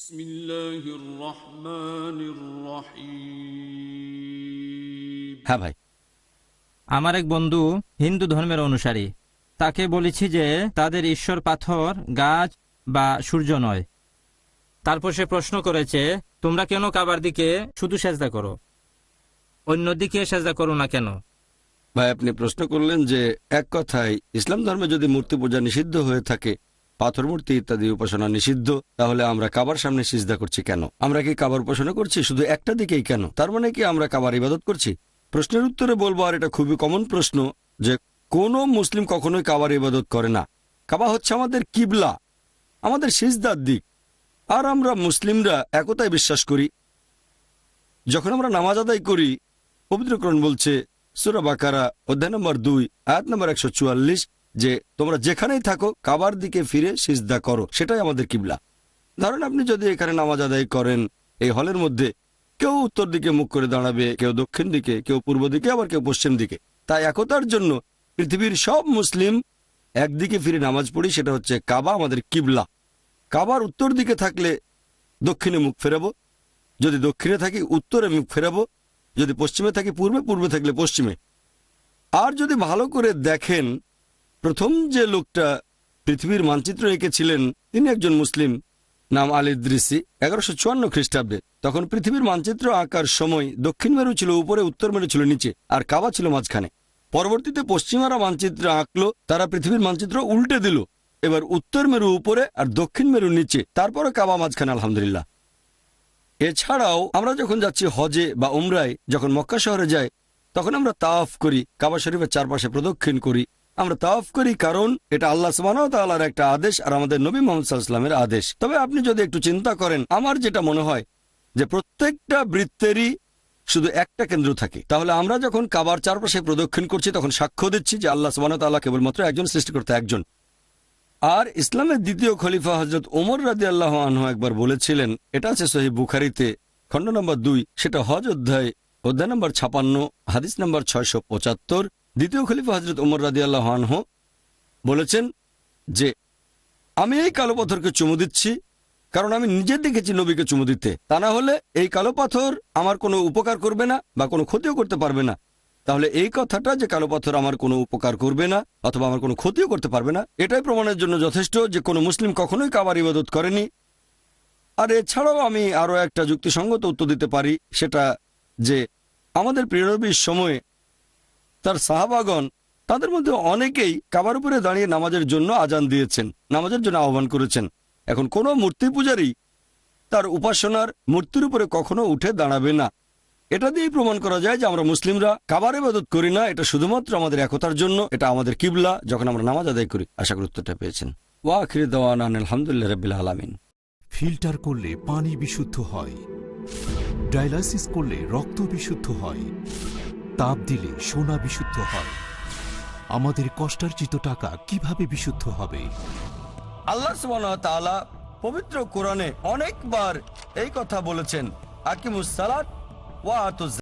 بسم الله الرحمن الرحيم হ্যাঁ ভাই আমার এক বন্ধু হিন্দু ধর্মের অনুসারী তাকে বলেছি যে তাদের ঈশ্বর পাথর গাছ বা সূর্য নয় তারপর সে প্রশ্ন করেছে তোমরা কেন কাবার দিকে শুধু সেজদা করো অন্য দিকে সেজদা করো না কেন ভাই আপনি প্রশ্ন করলেন যে এক কথায় ইসলাম ধর্মে যদি মূর্তি পূজা নিষিদ্ধ হয়ে থাকে পাথর মূর্তি ইত্যাদি উপাসনা নিষিদ্ধ, তাহলে আমরা কাবার সামনে সিজদা করছি কেন? আমরা কি কাবার উপাসনা করছি? শুধু একটা দিকেই কেন? তার মানে কি আমরা কাবার ইবাদত করছি? প্রশ্নের উত্তরে বলব, আর এটা খুবই কমন প্রশ্ন, যে কোনো মুসলিম কখনোই কাবার ইবাদত করে না। কাবা হচ্ছে আমাদের কিবলা, আমাদের সিজদার দিক। আর আমরা মুসলিমরা একতায় বিশ্বাস করি। যখন আমরা নামাজ আদায় করি পবিত্রকরণ বলছে, সুরা বাকারা, অধ্যায় নম্বর দুই, আয়াত নম্বর একশো চুয়াল্লিশ যে তোমরা যেখানেই থাকো, কাবার দিকে ফিরে সিজদা করো, সেটাই আমাদের কিবলা। ধরেন আপনি যদি এখানে নামাজ আদায় করেন, এই হলের মধ্যে কেউ উত্তর দিকে মুখ করে দাঁড়াবে, কেউ দক্ষিণ দিকে, কেউ পূর্ব দিকে, আবার কেউ পশ্চিম দিকে। তাই একতার জন্য পৃথিবীর সব মুসলিম একদিকে ফিরে নামাজ পড়ি, সেটা হচ্ছে কাবা, আমাদের কিবলা। কাবার উত্তর দিকে থাকলে দক্ষিণে মুখ ফেরাবো। যদি দক্ষিণে থাকি, উত্তরে মুখ ফেরাবো। যদি পশ্চিমে থাকি, পূর্বে পূর্বে থাকলে পশ্চিমে। আর যদি ভালো করে দেখেন প্রথম যে লোকটা পৃথিবীর মানচিত্র এঁকেছিলেন, তিনি একজন মুসলিম, নাম আলিদ্রিসি এগারোশো চুয়ান্ন খ্রিস্টাব্দে। তখন পৃথিবীর মানচিত্র আঁকার সময় দক্ষিণ মেরু ছিল, উপরে উত্তর মেরু ছিল, নিচে, আর কাবা ছিল মাঝখানে। পরবর্তীতে পশ্চিমারা মানচিত্র আঁকলো, তারা পৃথিবীর মানচিত্র উল্টে দিল। এবার উত্তর মেরু উপরে আর দক্ষিণ মেরু নিচে, তারপরে কাবা মাঝখানে, আলহামদুলিল্লাহ। এছাড়াও আমরা যখন যাচ্ছি হজে বা উমরায়, যখন মক্কা শহরে যাই, তখন আমরা তাফ করি, কাবা শরীফের চারপাশে প্রদক্ষিণ করি আমরা তাওয়াফ করি কারণ এটা আল্লাহ তাআলার একটা আদেশ আর আমাদের নবী মোহাম্মদ সাল্লামের আদেশ। তবে আপনি যদি একটু চিন্তা করেন, আমার যেটা মনে হয় যে প্রত্যেকটা বৃত্তেরই শুধু একটা কেন্দ্র থাকে। তাহলে আমরা যখন কাবার চারপাশে প্রদক্ষিণ করছি, তখন সাক্ষ্য দিচ্ছি যে আল্লাহ ওয়া তাআলা কেবলমাত্র একজন সৃষ্টিকর্তা, একজন। আর ইসলামের দ্বিতীয় খলিফা হজরত ওমর রাজি আল্লাহ আনহু একবার বলেছিলেন, এটা আছে সহি বুখারিতে, খণ্ড নম্বর দুই, সেটা হজ অধ্যায় অধ্যায় নম্বর ছাপান্ন, হাদিস নম্বর ছয়শো পঁচাত্তর দ্বিতীয় খলিফা হজরত উমর রাজি আল্লাহ আনহু বলেছেন যে, আমি এই কালো পাথরকে চুমু দিচ্ছি, কারণ আমি নিজে দেখেছি নবীকে চুমু দিতে। তা না হলে এই কালো পাথর আমার কোনো উপকার করবে না বা কোনো ক্ষতিও করতে পারবে না। তাহলে এই কথাটা যে কালো পাথর আমার কোনো উপকার করবে না অথবা আমার কোনো ক্ষতিও করতে পারবে না, এটাই প্রমাণের জন্য যথেষ্ট যে কোনো মুসলিম কখনোই কাবার ইবাদত করেনি। আর এছাড়াও আমি আরও একটা যুক্তিসঙ্গত উত্তর দিতে পারি, সেটা যে আমাদের প্রিয়নবীর সময়ে তার সাহাবাগণ তাদের মধ্যে অনেকেই কাবার উপরে দাঁড়িয়ে নামাজের জন্য আজান দিয়েছেন, নামাজের জন্য আহ্বান করেছেন। এখন কোনো মূর্তি পূজারী তার উপাসনার মূর্তির উপরে কখনো উঠে দাঁড়াবে না। এটা দিয়েই প্রমাণ করা যায় যে আমরা মুসলিমরা কাবার ইবাদত করি না, এটা শুধুমাত্র আমাদের একতার জন্য, এটা আমাদের কিবলা যখন আমরা নামাজ আদায় করি। আশা করি উত্তরটা পেয়েছেন। ওয়া আখির দেওয়ান আলহামদুলিল্লাহ রবিল আলমিন। ফিল্টার করলে পানি বিশুদ্ধ হয় ডায়ালাসিস করলে রক্ত বিশুদ্ধ হয়। তাপ দিলে সোনা বিশুদ্ধ হয়। আমাদের কষ্টার্জিত টাকা কীভাবে বিশুদ্ধ হবে? আল্লাহ পবিত্র কোরআনে অনেকবার এই কথা বলেছেন। আকিমুস সালাত ওয়া আতুজ